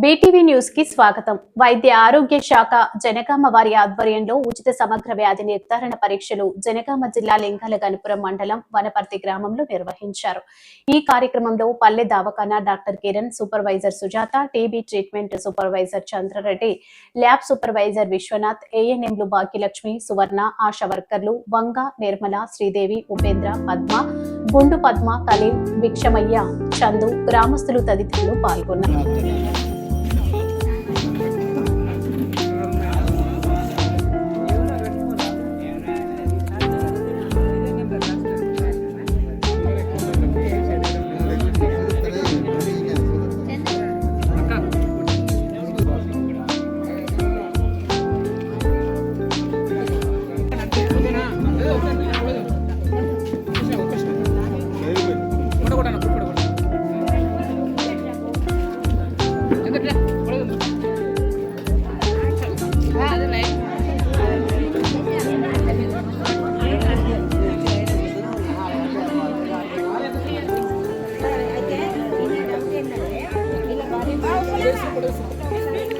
BTV న్యూస్కి స్వాగతం. వైద్య ఆరోగ్య శాఖ జనగామ వారి ఆధ్వర్యంలో ఉచిత సమగ్ర వ్యాధి నిర్ధారణ పరీక్షలు జనగామ జిల్లా లింగాల గణపురం మండలం వనపర్తి గ్రామంలో నిర్వహించారు. ఈ కార్యక్రమంలో పల్లె దావకానా doctor Kiran supervisor Sujatha TB treatment supervisor Chandra Reddy lab supervisor Viswanath ఏఎన్ఎంలు భాగ్యలక్ష్మి సువర్ణ ఆశా వర్కర్లు వంగ నిర్మల శ్రీదేవి ఉపేంద్ర పద్మ గుండు పద్మ కలీం భిక్షమయ్య చందు గ్రామస్తులు తదితరులు పాల్గొన్నారు.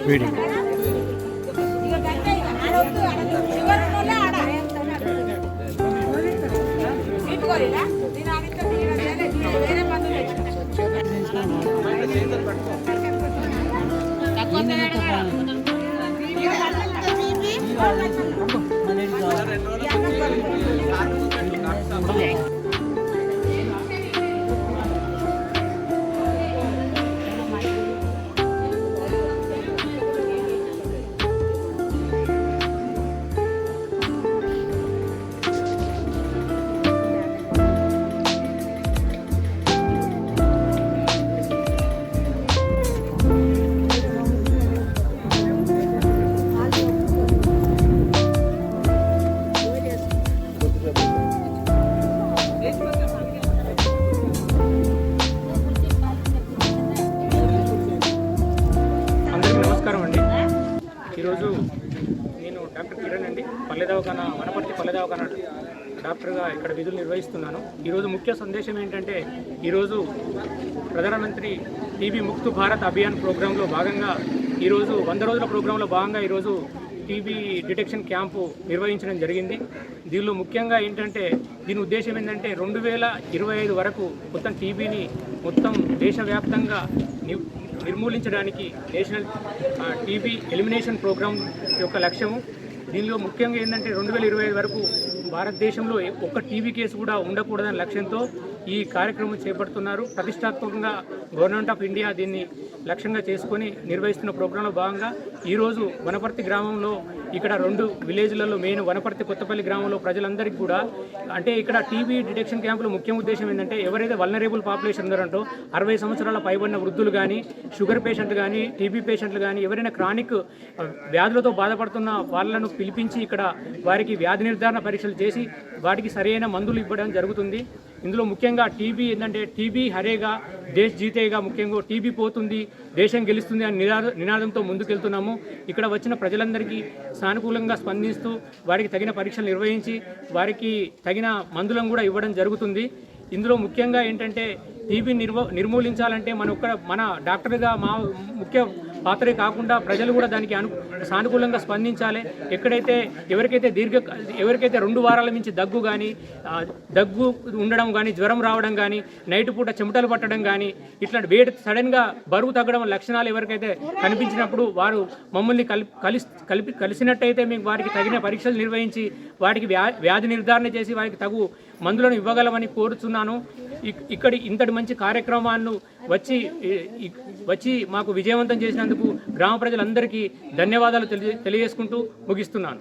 వీడి అందరికీ డాక్టర్ కిరణ్ అండి. పల్లె దవాఖాన వనపర్తి పల్లె దవాఖాన డాక్టర్గా ఇక్కడ విధులు నిర్వహిస్తున్నాను. ఈరోజు ముఖ్య సందేశం ఏంటంటే ఈరోజు ప్రధానమంత్రి టీబీ ముక్తు భారత్ అభియాన్ ప్రోగ్రాంలో భాగంగా ఈరోజు వంద రోజుల ప్రోగ్రాంలో భాగంగా ఈరోజు టీబీ డిటెక్షన్ క్యాంపు నిర్వహించడం జరిగింది. దీనిలో ముఖ్యంగా ఏంటంటే దీని ఉద్దేశం ఏంటంటే రెండు వేల ఇరవై ఐదు వరకు మొత్తం టీబీని మొత్తం దేశవ్యాప్తంగా ని- నిర్మూలించడానికి నేషనల్ టీబీ ఎలిమినేషన్ ప్రోగ్రాం యొక్క లక్ష్యము. దీనిలో ముఖ్యంగా ఏంటంటే రెండు వేల ఇరవై ఐదు వరకు భారతదేశంలో ఒక్క టీవీ కేసు కూడా ఉండకూడదనే లక్ష్యంతో ఈ కార్యక్రమం చేపడుతున్నారు. ప్రతిష్టాత్మకంగా గవర్నమెంట్ ఆఫ్ ఇండియా దీన్ని లక్ష్యంగా చేసుకొని నిర్వహిస్తున్న ప్రోగ్రాంలో భాగంగా ఈరోజు వనపర్తి గ్రామంలో ఇక్కడ రెండు విలేజ్లలో మెయిన్ వనపర్తి కొత్తపల్లి గ్రామంలో ప్రజలందరికీ కూడా అంటే ఇక్కడ టీబీ డిటెక్షన్ క్యాంపుల ముఖ్య ఉద్దేశం ఏంటంటే ఎవరైతే వల్నరేబుల్ పాపులేషన్ ఉన్నారంటో అరవై సంవత్సరాల పైబడిన వృద్ధులు కానీ షుగర్ పేషెంట్లు కానీ టీబీ పేషెంట్లు కానీ ఎవరైనా క్రానిక్ వ్యాధులతో బాధపడుతున్న వాళ్ళను పిలిపించి ఇక్కడ వారికి వ్యాధి నిర్ధారణ పరీక్షలు చేసి వాటికి సరైన మందులు ఇవ్వడం జరుగుతుంది. ఇందులో ముఖ్యంగా టీబీ ఏంటంటే టీబీ హరేగా దేశ్ జీతేగా ముఖ్యంగా టీబీ పోతుంది దేశం గెలుస్తుంది అని నినాద నినాదంతో ముందుకెళ్తున్నాము. ఇక్కడ వచ్చిన ప్రజలందరికీ సానుకూలంగా స్పందిస్తూ వారికి తగిన పరీక్షలు నిర్వహించి వారికి తగిన మందులను కూడా ఇవ్వడం జరుగుతుంది. ఇందులో ముఖ్యంగా ఏంటంటే టీబీ నిర్వ నిర్మూలించాలంటే మన ఒక్క మన డాక్టర్గా మా ముఖ్య పాత్రే కాకుండా ప్రజలు కూడా దానికి అను సానుకూలంగా స్పందించాలి. ఎక్కడైతే ఎవరికైతే దీర్ఘ ఎవరికైతే రెండు వారాల నుంచి దగ్గు కానీ దగ్గు ఉండడం కానీ జ్వరం రావడం కానీ నైట్ పూట చెమటలు పట్టడం కానీ ఇట్లాంటి వేడి సడన్గా బరువు తగ్గడం లక్షణాలు ఎవరికైతే కనిపించినప్పుడు వారు మమ్మల్ని కలి కలిసి కలిపి కలిసినట్టయితే మేము వారికి తగిన పరీక్షలు నిర్వహించి వాటికి వ్యా వ్యాధి నిర్ధారణ చేసి వారికి తగు మందులను ఇవ్వగలమని కోరుతున్నాను ఇక్- ఇక్కడి ఇంతటి మంచి కార్యక్రమాన్ని వచ్చి వచ్చి మాకు విజయవంతం చేసినందుకు గ్రామ ప్రజలందరికీ ధన్యవాదాలు తెలియ తెలియజేసుకుంటూ ముగిస్తున్నాను.